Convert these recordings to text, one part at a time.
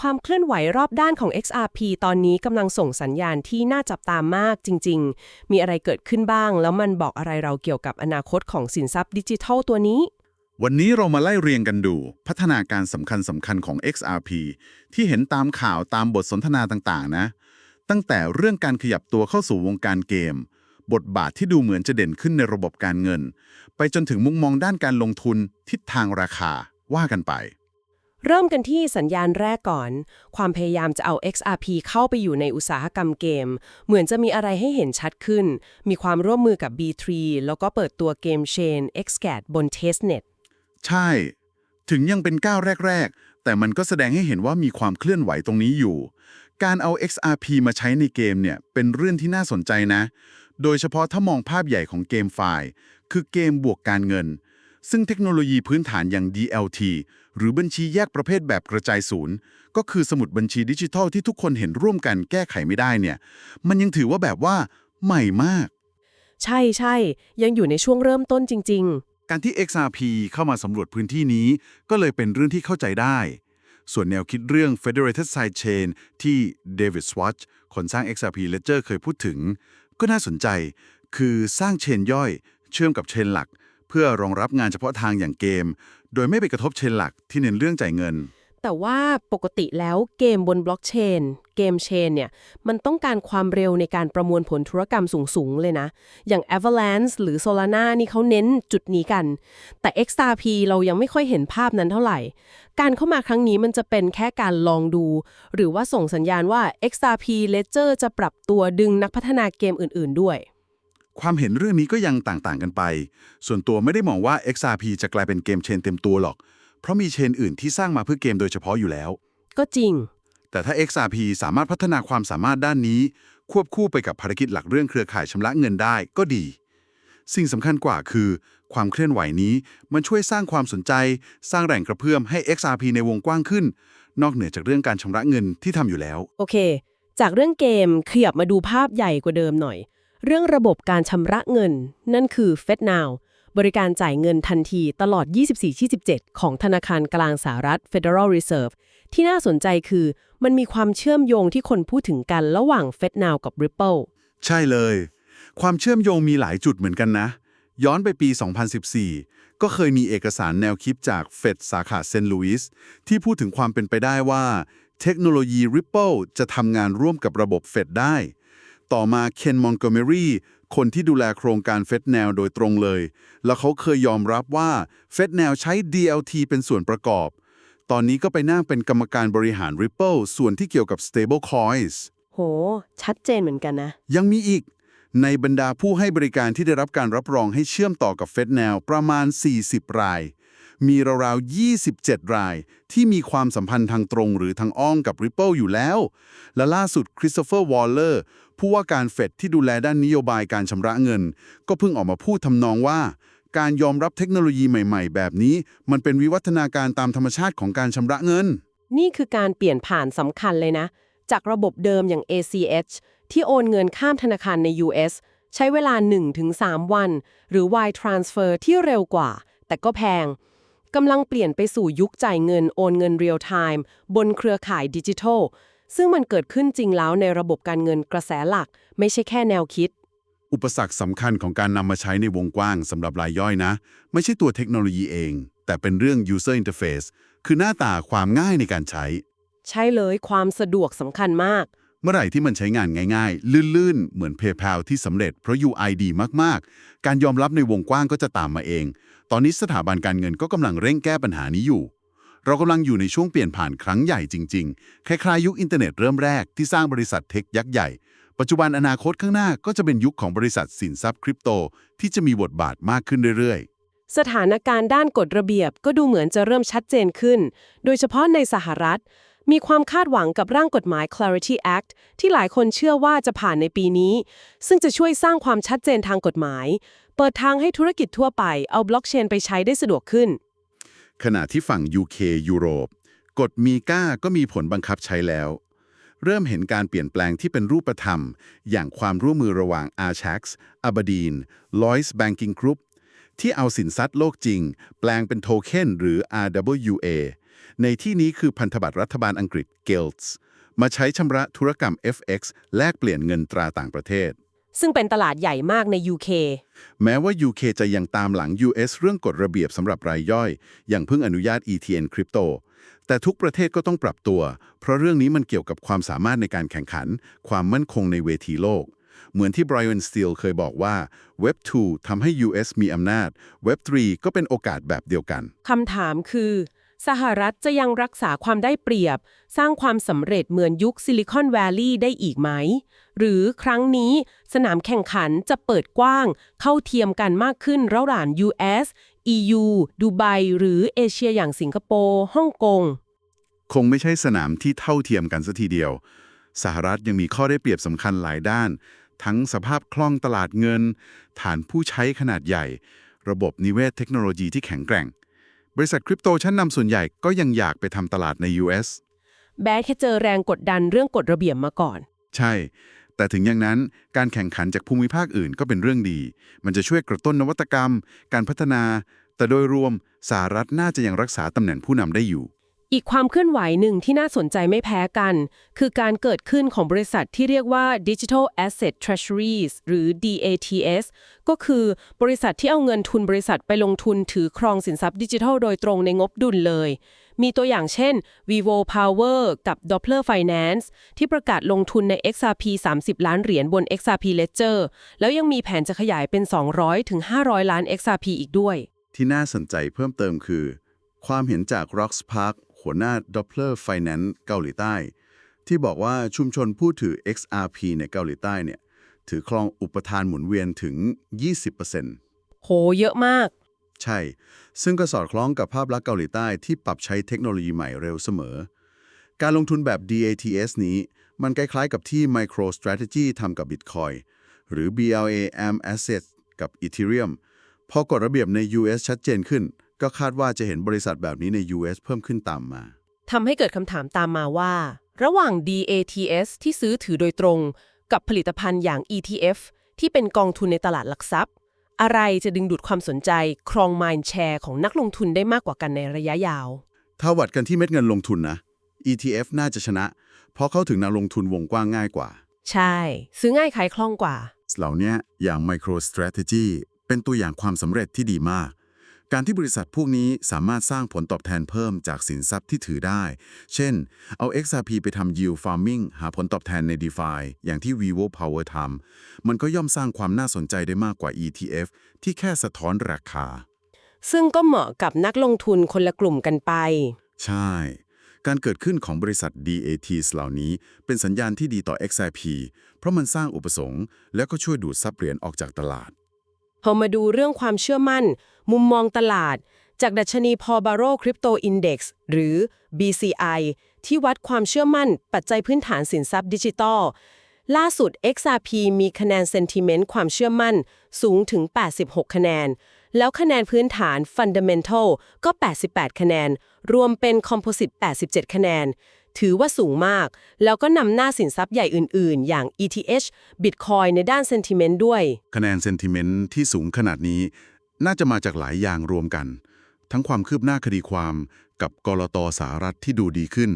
ความเคลื่อนไหวรอบด้านของ XRP ตอนนี้กำลังส่งสัญญาณที่น่าจับตามมากจริง ๆ มีอะไรเกิดขึ้นบ้าง แล้วมันบอกอะไรเราเกี่ยวกับอนาคตของสินทรัพย์ดิจิทัลตัวนี้ วันนี้เรามาไล่เรียงกันดู พัฒนาการสำคัญสำคัญของ XRP ที่เห็นตามข่าวตามบทสนทนาต่าง ๆ นะ ตั้งแต่เรื่องการขยับตัวเข้าสู่วงการเกม บทบาทที่ดูเหมือนจะเด่นขึ้นในระบบการเงิน ไปจนถึงมุมมองด้านการลงทุนทิศทางราคาว่ากันไป เริ่มกันที่สัญญาณแรกก่อน ความพยายามจะเอา XRP เข้าไปอยู่ในอุตสาหกรรมเกม เหมือนจะมีอะไรให้เห็นชัดขึ้น มีความร่วมมือกับ B3 แล้วก็เปิดตัวเกมเชน XCAT บน Testnet ใช่ ถึงยังเป็นก้าวแรก ๆ แต่มันก็แสดงให้เห็นว่ามีความเคลื่อนไหวตรงนี้อยู่ การเอา XRP มาใช้ในเกมเนี่ย เป็นเรื่องที่น่าสนใจนะ โดยเฉพาะถ้ามองภาพใหญ่ของเกมไฟล์ คือเกมบวกการเงิน ซึ่งเทคโนโลยีพื้นฐานอย่าง DLT หรือบัญชีแยกประเภทแบบกระจายศูนย์ ก็คือสมุดบัญชีดิจิทัลที่ทุกคนเห็นร่วมกันแก้ไขไม่ได้เนี่ย มันยังถือว่าแบบว่าใหม่มาก ใช่ใช่ยังอยู่ในช่วงเริ่มต้นจริงการที่ XRP เข้ามาสำรวจพื้นที่นี้ ก็เลยเป็นเรื่องที่เข้าใจได้ ส่วนแนวคิดเรื่อง Federated Sidechain ที่ David Schwartz คนสร้าง XRP Ledger เคยพูดถึง ก็น่าสนใจ คือสร้างเชนย่อย เชื่อมกับเชนหลัก เพื่อรองรับงานเฉพาะทางอย่างเกม โดยไม่ไปกระทบเชนหลักที่เน้นเรื่องจ่ายเงิน แต่ว่าปกติแล้วเกมบนบล็อกเชนเกมเชนเนี่ยมันต้องการความเร็วในการประมวลผลธุรกรรมสูง ๆ เลยนะ อย่าง Avalanche หรือ Solana นี่เขาเน้นจุดนี้กัน แต่ XRP เรายังไม่ค่อยเห็นภาพนั้นเท่าไหร่ การเข้ามาครั้งนี้มันจะเป็นแค่การลองดู หรือว่าส่งสัญญาณว่า XRP Ledger จะปรับตัวดึงนักพัฒนาเกมอื่น ๆ ด้วย ความเห็นเรื่องนี้ก็ยังต่างๆกันไป ส่วนตัวไม่ได้มองว่า XRP จะกลายเป็นเกมเชนเต็มตัวหรอก เพราะมีเชนอื่นที่สร้างมาเพื่อเกมโดยเฉพาะอยู่แล้ว ก็จริง แต่ถ้า XRP สามารถพัฒนาความสามารถด้านนี้ ควบคู่ไปกับภารกิจหลักเรื่องเครือข่ายชำระเงินได้ก็ดี สิ่งสำคัญกว่าคือ ความเคลื่อนไหวนี้มันช่วยสร้างความสนใจ สร้างแรงกระเพื่อมให้ XRP ในวงกว้างขึ้น นอกเหนือจากเรื่องการชำระเงินที่ทำอยู่แล้ว โอเค จากเรื่องเกมขยับมาดูภาพใหญ่กว่าเดิมหน่อย เรื่องระบบการชำระเงิน นั่นคือ FedNow บริการจ่ายเงินทันทีตลอด 24-27 ของธนาคารกลางสหรัฐ Federal Reserve ที่น่าสนใจคือมันมีความเชื่อมโยงที่คนพูดถึงกันระหว่าง FedNow กับ Ripple ใช่เลย ความเชื่อมโยงมีหลายจุดเหมือนกันนะ ย้อนไปปี 2014 ก็เคยมีเอกสารแนวคิดจากเฟดสาขาเซนต์ลุยส์ที่พูดถึงความเป็นไปได้ว่า เทคโนโลยี Ripple จะทำงานร่วมกับระบบเฟดได้ ต่อมาเคนมอน g o เมรีคนที่ดูแลโครงการเฟดแนวโดยตรงเลย แล้วเขาเคยยอมรับว่าเฟดแนวใช้ DLT เป็นส่วนประกอบ ตอนนี้ก็ไปนั่งเป็นกรรมการบริหาร Ripple ส่วนที่เกี่ยวกับ stable coins โห ชัดเจนเหมือนกันนะ ยังมีอีก ในบรรดาผู้ให้บริการที่ได้รับการรับรองให้เชื่อมต่อกับเฟดแนวประมาณ 40 ราย มีราวๆ 27 ราย ที่มีความสัมพันธ์ทางตรงหรือทางอ้อมกับ Ripple อยู่แล้ว และล่าสุดคริสโตเฟอร์วอลเลอร์ ผู้ว่าการเฟดที่ดูแลด้านนโยบายการชำระเงิน ก็เพิ่งออกมาพูดทำนองว่า การยอมรับเทคโนโลยีใหม่ๆ แบบนี้ มันเป็นวิวัฒนาการตามธรรมชาติของการชำระเงิน นี่คือการเปลี่ยนผ่านสำคัญเลยนะ จากระบบเดิมอย่าง ACH ที่โอนเงินข้ามธนาคารใน US ใช้เวลา 1-3 วัน หรือ Wire Transfer ที่เร็วกว่า แต่ก็แพงกำลังเปลี่ยนไปสู่ยุคจ่ายเงินโอนเงินเรียลไทม์บนเครือข่ายดิจิทัล ซึ่งมันเกิดขึ้นจริงแล้วในระบบการเงินกระแสหลัก ไม่ใช่แค่แนวคิด อุปสรรคสำคัญของการนำมาใช้ในวงกว้างสำหรับรายย่อยนะ ไม่ใช่ตัวเทคโนโลยีเอง แต่เป็นเรื่อง user interface คือหน้าตาความง่ายในการใช้ ใช่เลยความสะดวกสำคัญมาก เมื่อไหร่ที่มันใช้งานง่ายๆ ลื่นๆ เหมือน PayPal ที่สำเร็จเพราะ UI ดีมากๆ การยอมรับในวงกว้างก็จะตามมาเอง ตอนนี้สถาบันการเงินก็กำลังเร่งแก้ปัญหานี้อยู่ เรากำลังอยู่ในช่วงเปลี่ยนผ่านครั้งใหญ่จริง ๆ คล้ายๆ ยุคอินเทอร์เน็ตเริ่มแรกที่สร้างบริษัทเทคยักษ์ใหญ่ ปัจจุบันอนาคตข้างหน้าก็จะเป็นยุคของบริษัทสินทรัพย์คริปโต ที่จะมีบทบาทมากขึ้นเรื่อยๆ สถานการณ์ด้านกฎระเบียบก็ดูเหมือนจะเริ่มชัดเจนขึ้น โดยเฉพาะในสหรัฐ มีความคาดหวังกับร่างกฎหมาย Clarity Act ที่หลายคนเชื่อว่าจะผ่านในปีนี้ ซึ่งจะช่วยสร้างความชัดเจนทางกฎหมาย เปิดทางให้ธุรกิจทั่วไปเอาบล็อกเชนไปใช้ได้สะดวกขึ้น ขณะที่ฝั่ง UK ยุโรป กฎมีก้าก็มีผลบังคับใช้แล้ว เริ่มเห็นการเปลี่ยนแปลงที่เป็นรูปธรรม อย่างความร่วมมือระหว่าง Archax Aberdeen Lloyds Banking Group ที่เอาสินทรัพย์โลกจริง แปลงเป็นโทเค็นหรือ RWA ในที่นี้คือพันธบัตรรัฐบาลอังกฤษ Gilts มาใช้ชำระธุรกรรม FX แลกเปลี่ยนเงินตราต่างประเทศ ซึ่งเป็นตลาดใหญ่มากใน UK แม้ว่า UK จะยังตามหลัง US เรื่องกฎระเบียบสำหรับรายย่อย อย่างเพิ่งอนุญาต ETN คริปโต แต่ทุกประเทศก็ต้องปรับตัว เพราะเรื่องนี้มันเกี่ยวกับความสามารถในการแข่งขัน ความมั่นคงในเวทีโลก เหมือนที่ Brian Steele เคยบอกว่า Web 2ทำให้ US มีอำนาจ Web 3ก็เป็นโอกาสแบบเดียวกันคำถามคือสหรัฐจะยังรักษาความได้เปรียบ สร้างความสำเร็จเหมือนยุคซิลิคอนแวลลีย์ได้อีกไหม หรือครั้งนี้สนามแข่งขันจะเปิดกว้าง เข้าเทียมกันมากขึ้นระหว่าง US EU ดูไบหรือเอเชียอย่างสิงคโปร์ฮ่องกง คงไม่ใช่สนามที่เท่าเทียมกันสัทีเดียว สหรัฐยังมีข้อได้เปรียบสำคัญหลายด้าน ทั้งสภาพคล่องตลาดเงิน ฐานผู้ใช้ขนาดใหญ่ ระบบนิเวศเทคโนโลยีที่แข็งแกร่ง บริษัทคริปโตชั้นนำส่วนใหญ่ก็ยังอยากไปทำตลาดใน US แบดแค่เจอแรงกดดันเรื่องกฎระเบียบมาก่อน ใช่ แต่ถึงอย่างนั้นการแข่งขันจากภูมิภาคอื่นก็เป็นเรื่องดี มันจะช่วยกระตุ้นนวัตกรรม การพัฒนา แต่โดยรวมสหรัฐน่าจะยังรักษาตำแหน่งผู้นำได้อยู่ อีกความเคลื่อนไหวหนึ่งที่น่าสนใจไม่แพ้กัน คือการเกิดขึ้นของบริษัทที่เรียกว่า Digital Asset Treasuries หรือ DATS ก็คือบริษัทที่เอาเงินทุนบริษัทไปลงทุนถือครองสินทรัพย์ดิจิทัลโดยตรงในงบดุลเลย มีตัวอย่างเช่น Vivo Power กับ Doppler Finance ที่ประกาศลงทุนใน XRP 30 ล้านเหรียญบน XRP Ledger แล้วยังมีแผนจะขยายเป็น 200 ถึง 500 ล้าน XRP อีกด้วย ที่น่าสนใจเพิ่มเติมคือ ความเห็นจาก Rocks Park หัวหน้า Doppler Finance เกาหลีใต้ ที่บอกว่าชุมชนผู้ถือ XRP ในเกาหลีใต้เนี่ยถือครองอุปทานหมุนเวียนถึง 20%โห เยอะมาก ใช่ ซึ่งก็สอดคล้องกับภาพลักษณ์เกาหลีใต้ที่ปรับใช้เทคโนโลยีใหม่เร็วเสมอ การลงทุนแบบ DATS นี้ มันคล้ายๆกับที่ MicroStrategy ทำกับ Bitcoin หรือ BLAM Asset กับ Ethereum พอกฎระเบียบใน US ชัดเจนขึ้น ก็คาดว่าจะเห็นบริษัทแบบนี้ใน US เพิ่มขึ้นตามมาทำให้เกิดคำถามตามมาว่า ระหว่าง DATS ที่ซื้อถือโดยตรง กับผลิตภัณฑ์อย่าง ETF ที่เป็นกองทุนในตลาดหลักทรัพย์ อะไรจะดึงดูดความสนใจ ครอง mind share ของนักลงทุนได้มากกว่ากันในระยะยาว ถ้าวัดกันที่เม็ดเงินลงทุนนะ ETF น่าจะชนะ เพราะเข้าถึงนักลงทุนวงกว้างง่ายกว่า ใช่ ซื้อง่ายขายคล่องกว่า เหล่าเนี้ยอย่าง MicroStrategy เป็นตัวอย่างความสำเร็จที่ดีมาก การที่บริษัทพวกนี้สามารถสร้างผลตอบแทนเพิ่มจากสินทรัพย์ที่ถือได้ เช่น เอา XRP ไปทำ yield farming หาผลตอบแทนใน DeFi อย่างที่ Vivo Power ทำมันก็ย่อมสร้างความน่าสนใจได้มากกว่า ETF ที่แค่สะท้อนราคา ซึ่งก็เหมาะกับนักลงทุนคนละกลุ่มกันไป ใช่ การเกิดขึ้นของบริษัท DATs เหล่านี้ เป็นสัญญาณที่ดีต่อ XRP เพราะมันสร้างอุปสงค์และก็ช่วยดูดซับเหรียญออกจากตลาดพอมาดูเรื่องความเชื่อมั่น มุมมองตลาด จากดัชนีพอบาโรคริปโตอินเด็กซ์หรือ BCI ที่วัดความเชื่อมั่นปัจจัยพื้นฐานสินทรัพย์ดิจิทัลล่าสุด XRP มีคะแนน Sentiment ความเชื่อมั่นสูงถึง 86 คะแนน แล้วคะแนนพื้นฐาน Fundamental ก็ 88 คะแนน รวมเป็น Composite 87 คะแนน ถือว่าสูงมาก แล้วก็นำหน้าสินทรัพย์ใหญ่อื่น ๆ อย่าง ETH Bitcoin ในด้าน Sentiment ด้วย คะแนนเซนติเมนต์ที่สูงขนาดนี้ น่าจะมาจากหลายอย่างรวมกัน ทั้งความคืบหน้าคดีความกับกรตสหรัฐที่ดูดีขึ้น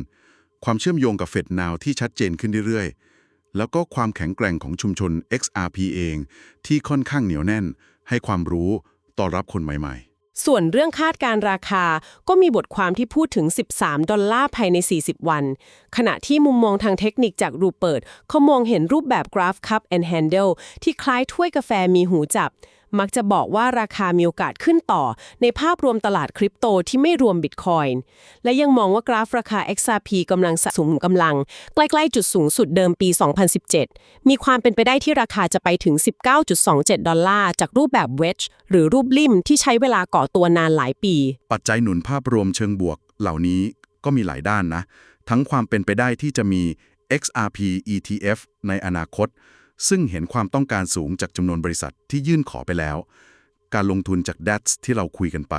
ความเชื่อมโยงกับเฟดนาวที่ชัดเจนขึ้นเรื่อยๆ แล้วก็ความแข็งแกร่งของชุมชน XRP เองที่ค่อนข้างเหนียวแน่น ให้ความรู้ต้อนรับคนใหม่ๆส่วนเรื่องคาดการราคาก็มีบทความที่พูดถึง 13 ดอลลาร์ภายใน 40 วัน ขณะที่มุมมองทางเทคนิคจากรูเปิดเขามองเห็นรูปแบบกราฟ Cup and Handle ที่คล้ายถ้วยกาแฟมีหูจับ มักจะบอกว่าราคามีโอกาสขึ้นต่อ ในภาพรวมตลาดคริปโตที่ไม่รวมบิตคอยน์และยังมองว่ากราฟราคา XRP กำลังสะสมกำลัง ใกล้ๆจุดสูงสุดเดิมปี 2017 มีความเป็นไปได้ที่ราคาจะไปถึง 19.27 ดอลลาร์ จากรูปแบบเวจหรือรูปลิ่มที่ใช้เวลาก่อตัวนานหลายปี ปัจจัยหนุนภาพรวมเชิงบวกเหล่านี้ก็มีหลายด้านนะ ทั้งความเป็นไปได้ที่จะมี XRP ETF ในอนาคต ซึ่งเห็นความต้องการสูงจากจำนวนบริษัทที่ยื่นขอไปแล้ว การลงทุนจาก DATS ที่เราคุยกันไป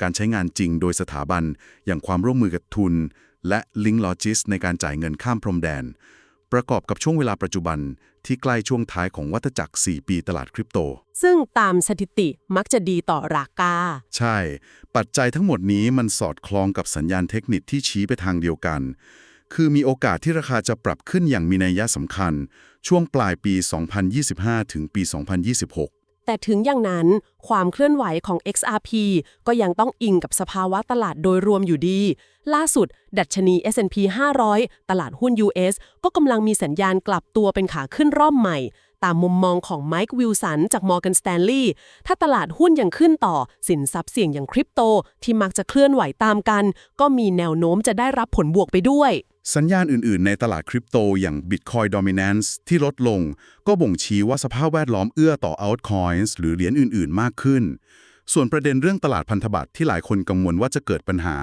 การใช้งานจริงโดยสถาบันอย่างความร่วมมือกับทุน และ Link Logis ในการจ่ายเงินข้ามพรมแดนปประกอบกับช่วงเวลาปัจจุบันที่ใกล้ช่วงท้ายของวัฏจักร 4 ปีตลาดคริปโต ซึ่งตามสถิติมักจะดีต่อราคา ใช่ ปัจจัยทั้งหมดนี้มันสอดคล้องกับสัญญาณเทคนิคที่ชี้ไปทางเดียวกัน คือมีโอกาสที่ราคาจะปรับขึ้นอย่างมีนัยยะสำคัญ ช่วงปลายปี 2025 ถึงปี 2026 แต่ถึงอย่างนั้นความเคลื่อนไหวของ XRP ก็ยังต้องอิงกับสภาวะตลาดโดยรวมอยู่ดี ล่าสุด ดัชนี S&P 500 ตลาดหุ้น US ก็กำลังมีสัญญาณกลับตัวเป็นขาขึ้นรอบใหม่ ตามมุมมองของไมค์วิลสันจาก Morgan Stanley ถ้าตลาดหุ้นยังขึ้นต่อ สินทรัพย์เสี่ยงอย่างคริปโต ที่มักจะเคลื่อนไหวตามกัน ก็มีแนวโน้มจะได้รับผลบวกไปด้วย สัญญาณอื่นๆ ในตลาดคริปโตอย่าง Bitcoin Dominance ที่ลดลง ก็บ่งชี้ว่าสภาพแวดล้อมเอื้อต่อ altcoins หรือเหรียญอื่น ๆ มากขึ้นส่วนประเด็นเรื่องตลาดพันธบัตรที่หลายคนกังวลว่าจะเกิดปัญหา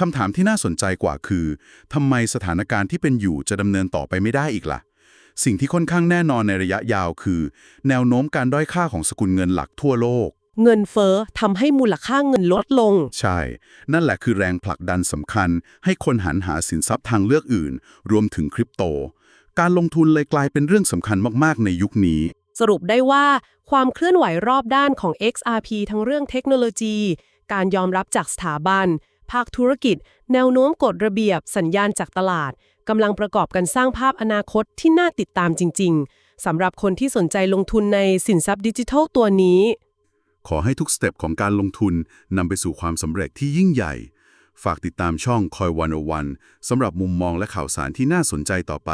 คำถามที่น่าสนใจกว่าคือ ทำไมสถานการณ์ที่เป็นอยู่จะดำเนินต่อไปไม่ได้อีกล่ะ สิ่งที่ค่อนข้างแน่นอนในระยะยาวคือ แนวโน้มการด้อยค่าของสกุลเงินหลักทั่วโลก เงินเฟ้อทำให้มูลค่าเงินลดลง ใช่ นั่นแหละคือแรงผลักดันสำคัญ ให้คนหันหาสินทรัพย์ทางเลือกอื่น รวมถึงคริปโต การลงทุนเลยกลายเป็นเรื่องสำคัญมากๆ ในยุคนี้ สรุปได้ว่าความเคลื่อนไหวรอบด้านของ XRP ทั้งเรื่องเทคโนโลยี การยอมรับจากสถาบัน ภาคธุรกิจ แนวโน้มกฎระเบียบ สัญญาณจากตลาด กำลังประกอบกันสร้างภาพอนาคตที่น่าติดตามจริง ๆ สำหรับคนที่สนใจลงทุนในสินทรัพย์ดิจิทัลตัวนี้ ขอให้ทุกสเต็ปของการลงทุนนำไปสู่ความสำเร็จที่ยิ่งใหญ่ ฝากติดตามช่องคอยวันวันสำหรับมุมมองและข่าวสารที่น่าสนใจต่อไป